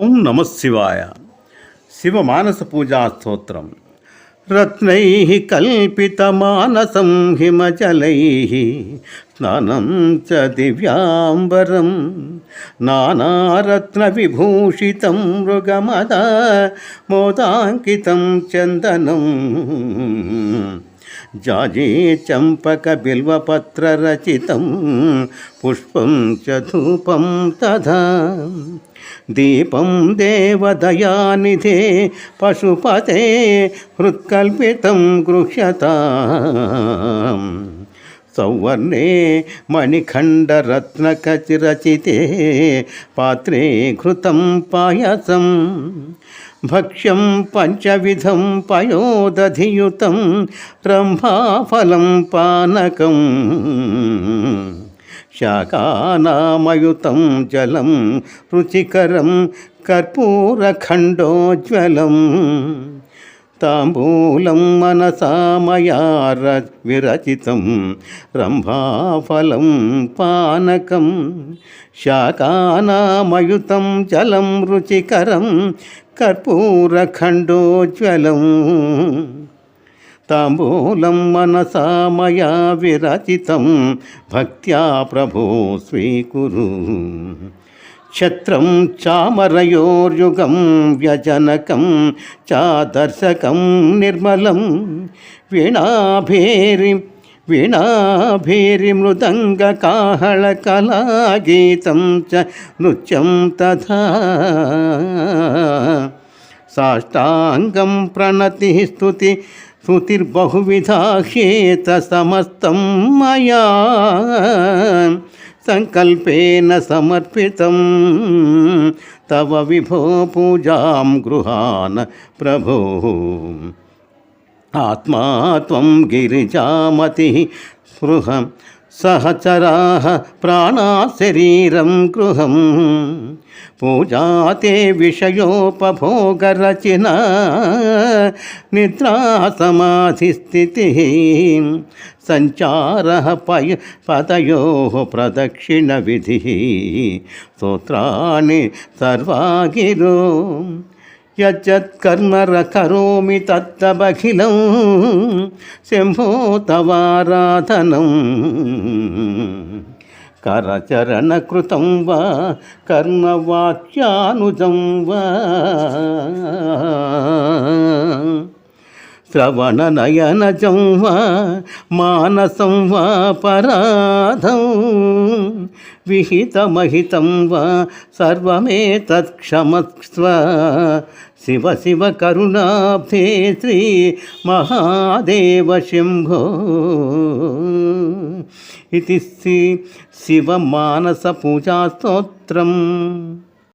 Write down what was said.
ఓం నమ శివాయ. శివ మానస పూజా స్తోత్రం రత్నై కల్పితమానసం హిమజలై స్నానం చ దివ్యాంబరం. నానారత్న విభూషితం మృగమద మోదాంకితం చందనం. जाजी चंपक बिल्वपत्र रचित पुष्प धूपं तथा दीपं देवदयानिधे पशुपते हृत्कल गृह्यता సౌవర్ణే మణిఖండరత్నకచిరచితే పాత్రే ఘృతం పాయసం. భక్ష్యం పంచవిధం పయోదధియుతం రంభాఫలం పానకం. శాకానామయుతం జలం రుచికరం కర్పూరఖండోజ్వలం. తాంబూలం మనసామయార విరచితం రంభాఫలం పానకం శాకానామయుతం జలం రుచికరం కర్పూరఖండోజ్వలం. తాంబూలం మనసా మయా విరచితం భక్త్యా ప్రభో స్వీకురు క్షత్రం చామరయోర్యుగం వ్యజనకం చాదర్శకం నిర్మలం వీణాభేరి వీణాభేరి మృదంగ కాహళ కళాగీతం చ నృత్యం తథా. సాష్టాంగం ప్రణతి స్థుతి స్థుతిర్బహువిధా శ్రుతిర్బహువిధాహ్యేత సమస్తం మయా. सङ्कल्पेन समर्पित। तव विभो पूजा गृहान प्रभो। आत्मा गिरीजा मति स्पृहम्। సహచరా ప్రాణా శరీరం గృహం. పూజాతే విషయోపభోగరచన నిద్రా సమాధిస్థితి సంచార పయ పదయో ప్రదక్షిణ విధి. స్తోత్రాన్ని సర్వాగిరో కరోమి తత్తబఖిలం శంభో తవారాధనం కరచరణకృతం వా కర్మవాక్యానుజం వా. శ్రవణ నయన వా మానసం వా పరాధం. విహితమహితం వా సర్వమే తత్క్షమస్వ. శివ శివ కరుణాబ్ధే శ్రీ మహాదేవ శంభో. ఇది శ్రీ శివమానస పూజా స్తోత్రం.